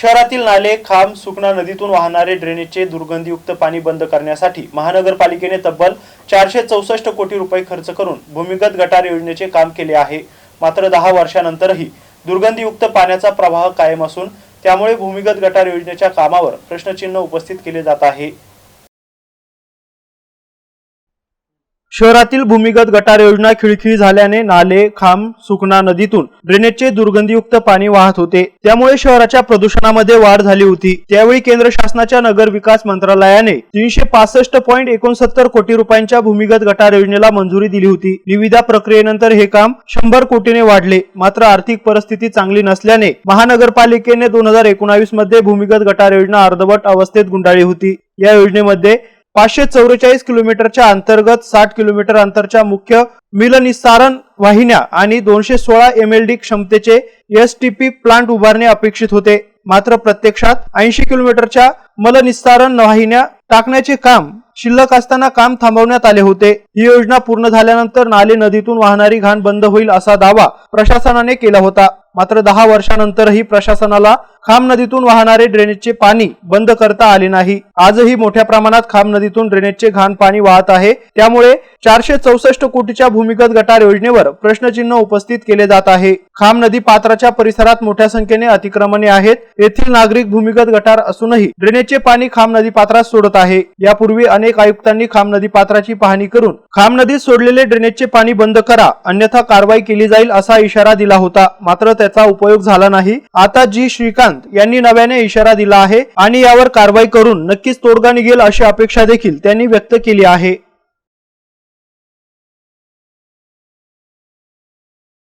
शहरातील नाले खांब सुकणा नदीतून वाहणारे ड्रेनेजचे दुर्गंधीयुक्त पाणी बंद करण्यासाठी महानगरपालिकेने तब्बल चारशे चौसष्ट कोटी रुपये खर्च करून भूमिगत गटार योजनेचे काम केले आहे. मात्र दहा वर्षानंतरही दुर्गंधीयुक्त पाण्याचा प्रवाह कायम असून त्यामुळे भूमिगत गटार योजनेच्या कामावर प्रश्नचिन्ह उपस्थित केले जात आहे. शहरातील भूमिगत गटार योजना खिळखिळी झाल्याने नाले खांब सुकणा नदीतून ड्रेनेजचे दुर्गंधीयुक्त पाणी वाहत होते. त्यामुळे शहराच्या प्रदूषणामध्ये वाढ झाली होती. त्यावेळी केंद्र शासनाच्या नगर विकास मंत्रालयाने तीनशे पासष्ट पॉईंट एकोणसत्तर कोटी रुपयांच्या भूमिगत गटार योजनेला मंजुरी दिली होती. निविदा प्रक्रियेनंतर हे काम शंभर कोटीने वाढले. मात्र आर्थिक परिस्थिती चांगली नसल्याने महानगरपालिकेने दोन हजार एकोणावीसमध्ये भूमिगत गटार योजना अर्धवट अवस्थेत गुंडाळली होती. या योजनेमध्ये पाचशे चौवेचाळीस किलोमीटरच्या अंतर्गत साठ किलोमीटर अंतरच्या मुख्य मिलनिस्सारण वाहिन्या आणि दोनशे सोळा एम एल डी क्षमतेचे एस टी पी प्लांट उभारणे अपेक्षित होते. मात्र प्रत्यक्षात ऐंशी किलोमीटरच्या मलनिस्सारण वाहिन्या टाकण्याचे काम शिल्लक असताना काम थांबवण्यात आले होते. ही योजना पूर्ण झाल्यानंतर नाले नदीतून वाहणारी घाण बंद होईल असा दावा प्रशासनाने केला होता. मात्र दहा वर्षानंतरही प्रशासनाला खाम नदीतून वाहणारे ड्रेनेजचे पाणी बंद करता आले नाही. आजही मोठ्या प्रमाणात खाम नदीतून ड्रेनेजचे घाण पाणी वाहत आहे. त्यामुळे चारशे चौसष्ट कोटीच्या भूमिगत गटार योजनेवर प्रश्नचिन्ह उपस्थित केले जात आहे. खाम नदी पात्राच्या परिसरात मोठ्या संख्येने अतिक्रमणे आहेत. येथील नागरिक भूमिगत गटार असूनही ड्रेनेजचे पाणी खाम नदी पात्रात सोडत आहे. यापूर्वी अनेक आयुक्तांनी खाम नदी पात्राची पाहणी करून खाम नदीत सोडलेले ड्रेनेजचे पाणी बंद करा अन्यथा कारवाई केली जाईल असा इशारा दिला होता. मात्र त्याचा उपयोग झाला नाही. आता जी श्रीकांत यांनी नव्याने इशारा दिला आहे आणि यावर कारवाई करून नक्कीच तोडगा निघेल अशी अपेक्षा देखील त्यांनी व्यक्त केली आहे.